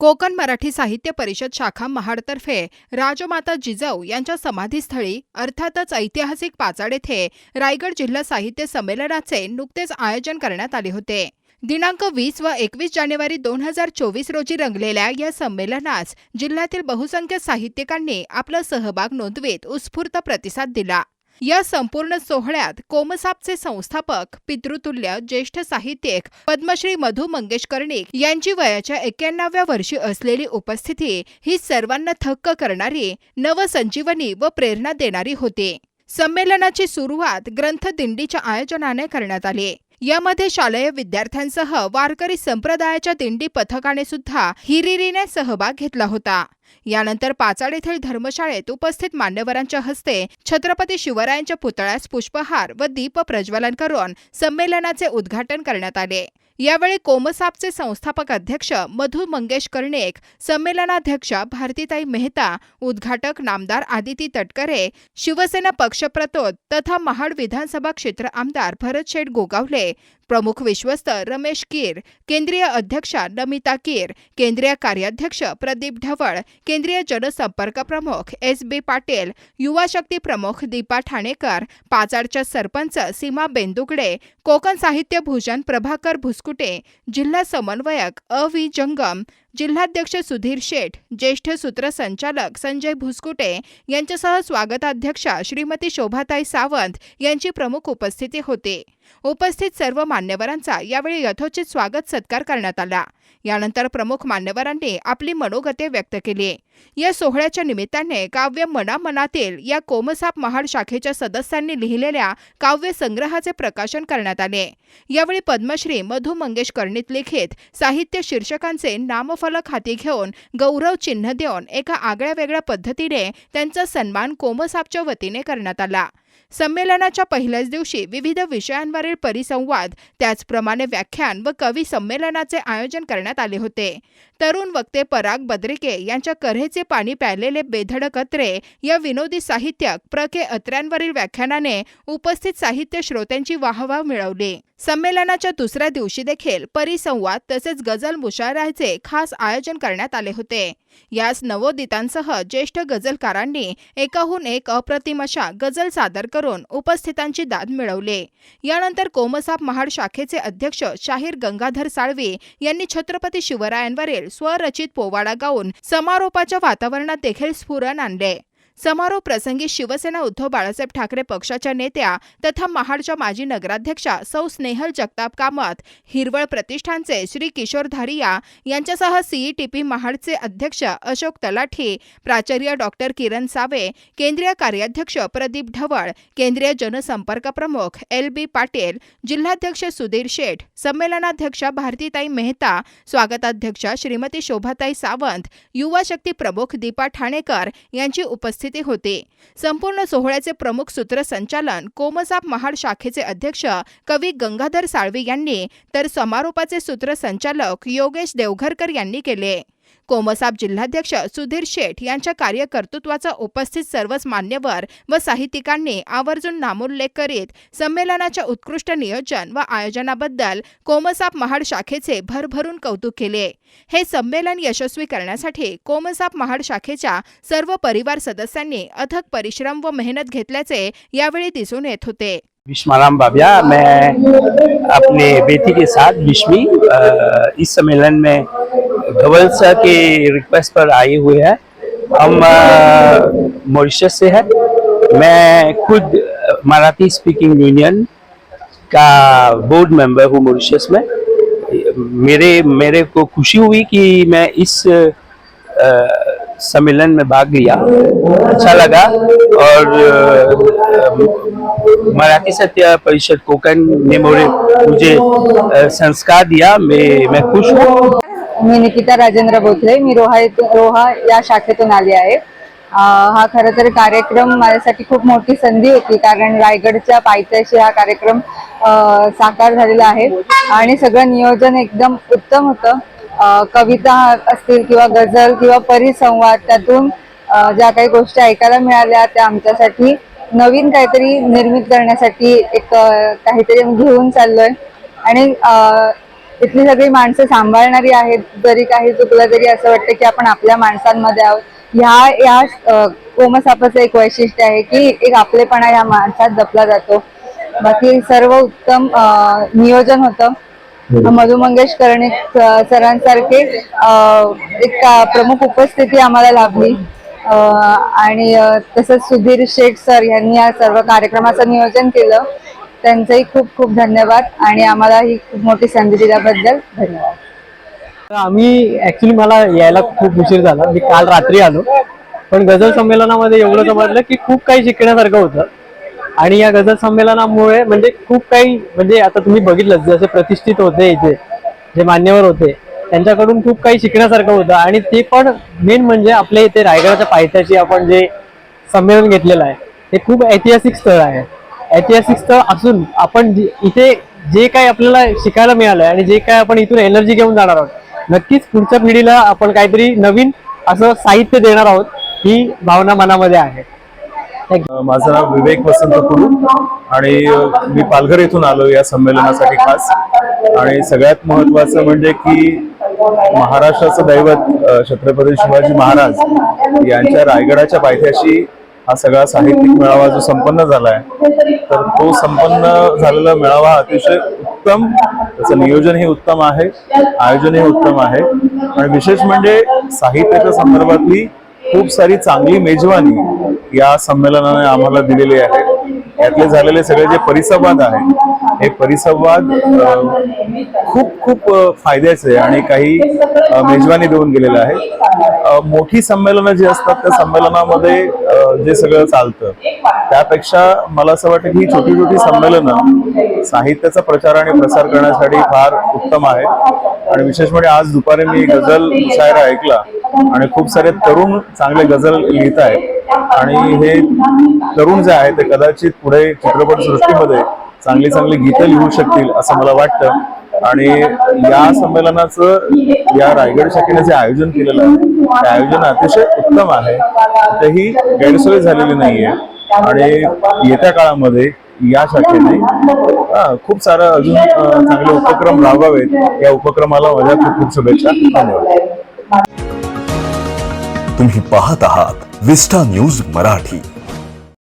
कोकण मराठी साहित्य परिषद शाखा महाडतर्फे राजमाता जिजाऊ यांच्या समाधीस्थळी अर्थातच ऐतिहासिक पाचाड येथे रायगड जिल्हा साहित्य संमेलनाचे नुकतेच आयोजन करण्यात आले होते. दिनांक वीस व एकवीस जानेवारी दोन हजार चोवीस रोजी रंगलेल्या या संमेलनास जिल्ह्यातील बहुसंख्य साहित्यिकांनी आपला सहभाग नोंदवीत उत्स्फूर्त प्रतिसाद दिला. या संपूर्ण सोहळ्यात कोमसापचे संस्थापक पितृतुल्य ज्येष्ठ साहित्यिक पद्मश्री मधु मंगेश कर्णिक यांची वयाच्या एक्क्याण्णव्या वर्षी असलेली उपस्थिती ही सर्वांना थक्क करणारी नवसंजीवनी व प्रेरणा देणारी होती. संमेलनाची सुरुवात ग्रंथदिंडीच्या आयोजनाने करण्यात आली. यामध्ये शालेय विद्यार्थ्यांसह वारकरी संप्रदायाच्या दिंडी पथकाने सुद्धा हिरिरीने सहभाग घेतला होता. यानंतर पाचाड येथील धर्मशाळेत उपस्थित मान्यवरांच्या हस्ते छत्रपती शिवरायांच्या पुतळ्यास पुष्पहार व दीप प्रज्वलन करून संमेलनाचे उद्घाटन करण्यात आले. यावेळी कोमसापचे संस्थापक अध्यक्ष मधु मंगेश कर्णिक संमेलनाध्यक्षा भारतीताई मेहता उद्घाटक नामदार आदिती तटकरे शिवसेना पक्षप्रतोद तथा महाड विधानसभा क्षेत्र आमदार भरत शेठ गोगावले प्रमुख विश्वस्त रमेश कीर केंद्रीय अध्यक्षा नमिता कीर केंद्रीय कार्याध्यक्ष प्रदीप ढवळ केंद्रीय जनसंपर्क प्रमुख एस बी पाटील युवा शक्ती प्रमुख दीपा ठाणेकर पाचाडच्या सरपंच सीमा बेंदुगडे कोकण साहित्य भूषण प्रभाकर भुसकुटे जिल्हा समन्वयक अ व्ही जंगम जिल्हाध्यक्ष सुधीर शेठ ज्येष्ठ सूत्रसंचालक संजय भुसकुटे यांच्यासह स्वागताध्यक्षा श्रीमती शोभाताई सावंत यांची प्रमुख उपस्थिती होती. उपस्थित सर्व मान्यवरांचा यावेळी यथोचित स्वागत सत्कार करण्यात आला. यानंतर प्रमुख मान्यवरांनी आपली मनोगते व्यक्त केली. या सोहळ्याच्या निमित्ताने काव्य मनामनातील या कोमसाप महाड शाखेच्या सदस्यांनी लिहिलेल्या काव्य संग्रहाचे प्रकाशन करण्यात आले. यावेळी पद्मश्री मधु मंगेश कर्णित लिखित साहित्य शीर्षकांचे नाम नामफलक हाती घेऊन गौरव चिन्ह देऊन एका आगळ्या वेगळ्या पद्धतीने त्यांचा सन्मान कोमसापच्या वतीने करण्यात आला. संमेलनाच्या पहिल्याच दिवशी विविध विषयांवरील परिसंवाद त्याचप्रमाणे व्याख्यान व कवी संमेलनाचे आयोजन करण्यात आले होते. तरुण वक्ते पराग बद्रिके यांच्या कऱ्हेचे पाणी प्यायलेले बेधडक अत्रे या विनोदी साहित्यक प्र के अत्र्यांवरील व्याख्यानाने उपस्थित साहित्य श्रोत्यांची वाहवा मिळवली. संमेलनाच्या दुसऱ्या दिवशी देखील परिसंवाद तसेच गझल मुशायराचे खास आयोजन करण्यात आले होते. यास नवोदितांसह ज्येष्ठ गझलकारांनी एकाहून एक अप्रतिम अशा गझल सादर करून उपस्थितांची दाद मिळवली. यानंतर कोमसाप महाड शाखेचे अध्यक्ष शाहीर गंगाधर साळवी यांनी छत्रपती शिवरायांवरील स्वरचित पोवाडा गाऊन समारोपाच्या वातावरणात देखील स्फुरण आणले. समारोप प्रसंगी शिवसेना उद्धव बाळासाहेब ठाकरे पक्षाच्या नेत्या तथा महाडच्या माजी नगराध्यक्षा सौ स्नेहल जगताप कामत हिरवळ प्रतिष्ठानचे श्री किशोर धारिया यांच्यासह सीईटीपी महाडचे अध्यक्ष अशोक तलाठी प्राचार्य डॉक्टर किरण सावे केंद्रीय कार्याध्यक्ष प्रदीप ढवळ केंद्रीय जनसंपर्क प्रमुख एल बी पाटील जिल्हाध्यक्ष सुधीर शेठ संमेलनाध्यक्षा भारतीताई मेहता स्वागताध्यक्षा श्रीमती शोभाताई सावंत युवा शक्ती प्रमुख दीपा ठाणेकर यांची उपस्थिती होती. संपूर्ण सोहळ्याचे प्रमुख सूत्रसंचालन कोमसाप महाड शाखेचे अध्यक्ष कवी गंगाधर साळवी यांनी तर समारोपाचे सूत्रसंचालक योगेश देवघरकर यांनी केले. कोमसाप जिल्हाध्यक्ष सुधीर शेठ यांच्या कार्यकर्तृत्वाचा उपस्थित सर्वच मान्यवर व साहित्यिकांनी आवर्जून नामोल्लेख करीत संमेलनाच्या उत्कृष्ट नियोजन व आयोजनाबद्दल कोमसाप महाड शाखेचे भरभरून कौतुक केले. हे संमेलन यशस्वी करण्यासाठी कोमसाप महाड शाखेच्या सर्व परिवार सदस्यांनी अथक परिश्रम व मेहनत घेतल्याचे यावेळी दिसून येत होते. विश्वाराम बाबिया मैं अपने बेटी के साथ विश्वी इस सम्मेलन में धवल सर के रिक्वेस्ट पर आए हुए हैं। हम मॉरिशस से हैं। मैं खुद मराठी स्पीकिंग यूनियन का बोर्ड मेंबर हूँ मॉरिशस में। मेरे मेरे को खुशी हुई कि मैं इस अ, सम्मेलन में भाग लिया। अच्छा लगा। और मराठी सत्य परिषद कोकण ने मुझे संस्कार दिया। मैं मैं खुश हूँ। मी निकिता राजेंद्र बोथरे मी रोहा रोहा या शाखेतून आली आहे. हा खरं तर कार्यक्रम माझ्यासाठी खूप मोठी संधी होती कारण रायगडच्या पायथ्याशी हा कार्यक्रम साकार झालेला आहे. आणि सगळं नियोजन एकदम उत्तम होतं. कविता असतील किंवा गझल किंवा परिसंवाद त्यातून ज्या काही गोष्टी ऐकायला मिळाल्या त्या आमच्यासाठी नवीन काहीतरी निर्मित करण्यासाठी एक काहीतरी घेऊन चाललोय. आणि इथली सगळी माणसं सांभाळणारी आहेत. जरी काही चुकलं तरी असं वाटतं की आपण आपल्या माणसांमध्ये आहोत. ह्या या कोमसापाचं एक वैशिष्ट्य आहे की एक आपलेपणा ह्या माणसात जपला जातो. बाकी सर्व उत्तम नियोजन होतं. मधु मंगेश कर्णिक अ, सरांसारखे एक प्रमुख उपस्थिती आम्हाला लाभली. आणि तसंच सुधीर शेठ सर यांनी या सर्व कार्यक्रमाचं नियोजन केलं. त्यांचंही खूप खूप धन्यवाद आणि आम्हाला ही खूप मोठी संधी दिल्याबद्दल धन्यवाद. आम्ही ऍक्च्युली मला यायला खूप उशीर झाला. मी काल रात्री आलो. पण गझल संमेलनामध्ये एवढं समजलं की खूप काही शिकण्यासारखं होतं. आणि या गझल संमेलनामुळे म्हणजे खूप काही म्हणजे आता तुम्ही बघितलं जसे प्रतिष्ठित होते इथे जे मान्यवर होते त्यांच्याकडून खूप काही शिकण्यासारखं होतं. आणि ते पण मेन म्हणजे आपल्या इथे रायगडाच्या पायथ्याशी आपण जे संमेलन घेतलेलं आहे ते खूप ऐतिहासिक स्थळ आहे. ऐतिहासिक स्थळ असून आपण जे- इथे जे काही आपल्याला शिकायला मिळालंय आणि जे काय आपण इथून एनर्जी घेऊन जाणार आहोत नक्कीच पुढच्या पिढीला आपण काहीतरी नवीन असं साहित्य देणार आहोत ही भावना मनामध्ये आहे. माझं नाव विवेक वसंत कुलू आणि मी पालघर येथून आलो या संमेलनासाठी खास. आणि सगळ्यात महत्वाचं म्हणजे की महाराष्ट्राचं दैवत छत्रपती शिवाजी महाराज यांच्या रायगडाच्या पायथ्याशी हा सगळा साहित्यिक मेळावा जो संपन्न झालाय तर तो संपन्न झालेला मेळावा हा अतिशय उत्तम त्याचं नियोजनही उत्तम आहे आयोजनही उत्तम आहे. आणि विशेष म्हणजे साहित्याच्या संदर्भातली खूप सारी चांगली मेजवानी या संमेलनाने आम्हाला दिलेली आहे. यातले झालेले सगळे जे परिसंवाद आहेत हे परिसंवाद खूप खूप फायद्याचे आणि काही मेजवानी देऊन गेलेले आहे मोठी संमेलनं जी असतात त्या संमेलनामध्ये जे सगळं चालतं त्यापेक्षा मला असं वाटतं की ही छोटी छोटी संमेलनं साहित्याचा प्रचार आणि प्रसार करण्यासाठी फार उत्तम आहेत. आणि विशेष म्हणजे आज दुपारी मी गझल मुशायरा ऐकला आणि खूप सारे तरुण चांगले गझल लिहित आहेत. आणि हे तरुण जे आहे ते कदाचित पुढे चित्रपट सृष्टीमध्ये चांगली चांगली गीतं लिहू शकतील असं मला वाटतं. आणि या संमेलनाचं या रायगड शाखेने जे आयोजन केलेलं आहे ते आयोजन अतिशय उत्तम आहे. कुठेही गैरसोय झालेली नाहीये. आणि येत्या काळामध्ये या शाखेने खूप सारं अजून चांगले उपक्रम राबवावेत. या उपक्रमाला माझ्या खूप खूप शुभेच्छा. धन्यवाद. तुम्ही पाहत आहात विस्टा न्यूज मराठी.